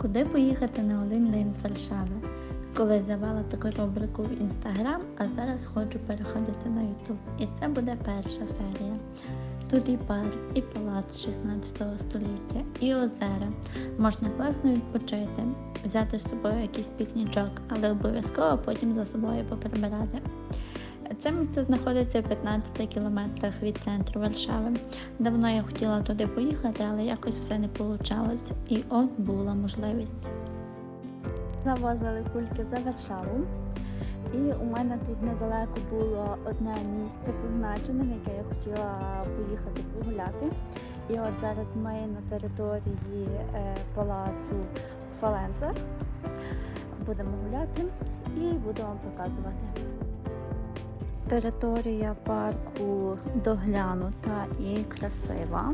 Куди поїхати на один день з Варшави? Коли завела таку рубрику в інстаграм, а зараз хочу переходити на Ютуб. І це буде перша серія. Тут і парк, і палац 16 століття, і озера. Можна класно відпочити, взяти з собою якийсь пікнічок, але обов'язково потім за собою поприбирати. Це місце знаходиться в 15 кілометрах від центру Варшави. Давно я хотіла туди поїхати, але якось все не вийшло. І от була можливість. Завозили кульки за Варшаву. І у мене тут недалеко було одне місце позначене, в яке я хотіла поїхати погуляти. І от зараз ми на території е, палацу Фаленца будемо гуляти і вам показувати. Територія парку доглянута і красива.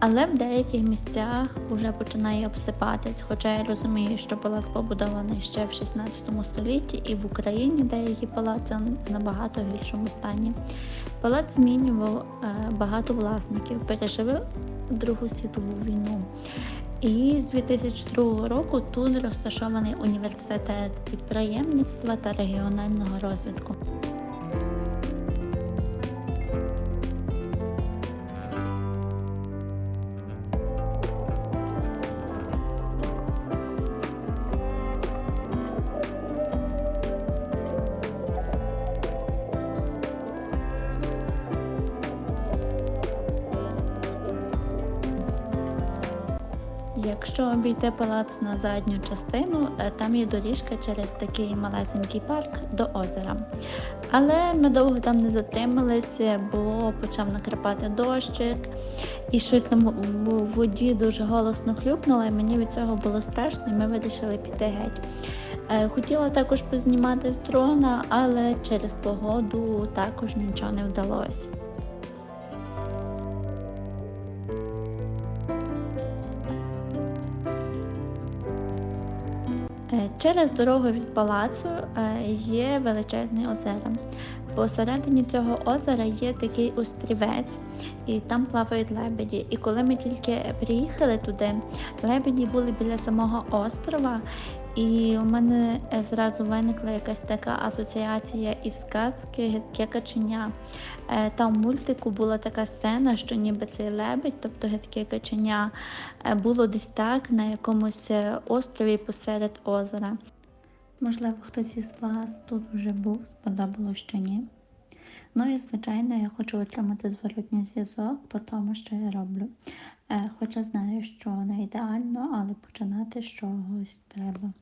Але в деяких місцях вже починає обсипатись, хоча я розумію, що палац побудований ще в 16 столітті і в Україні деякі палаци набагато гіршому стані. Палац змінював е, багато власників, переживив Другу світову війну. І з 2002 року тут розташований університет підприємництва та регіонального розвитку. Якщо обійти палац на задню частину, е, там є доріжка через такий малесенький парк до озера. Але ми довго там не затрималися, бо почав накрапати дощик, і щось там в воді дуже голосно хлюпнуло, і мені від цього було страшно, і ми вирішили піти геть. Е, Хотіла також познімати з дрона, але через погоду також нічого не вдалося. Через дорогу від палацу е, є величезне озеро. Посередині цього озера є такий острівець, і там плавають лебеді. І коли ми тільки приїхали туди, лебеді були біля самого острова, і у мене е, зразу виникла якась така асоціація із сказки Гидке каченя. Е, Там в мультику була така сцена, що ніби цей лебедь, тобто гидке каченя, е, було десь так на якомусь острові посеред озера. Можливо, хтось із вас тут вже був, сподобалось чи ні. Ну і звичайно, я хочу отримати зворотній зв'язок по тому, що я роблю. Хоча знаю, що не ідеально, але починати з чогось треба.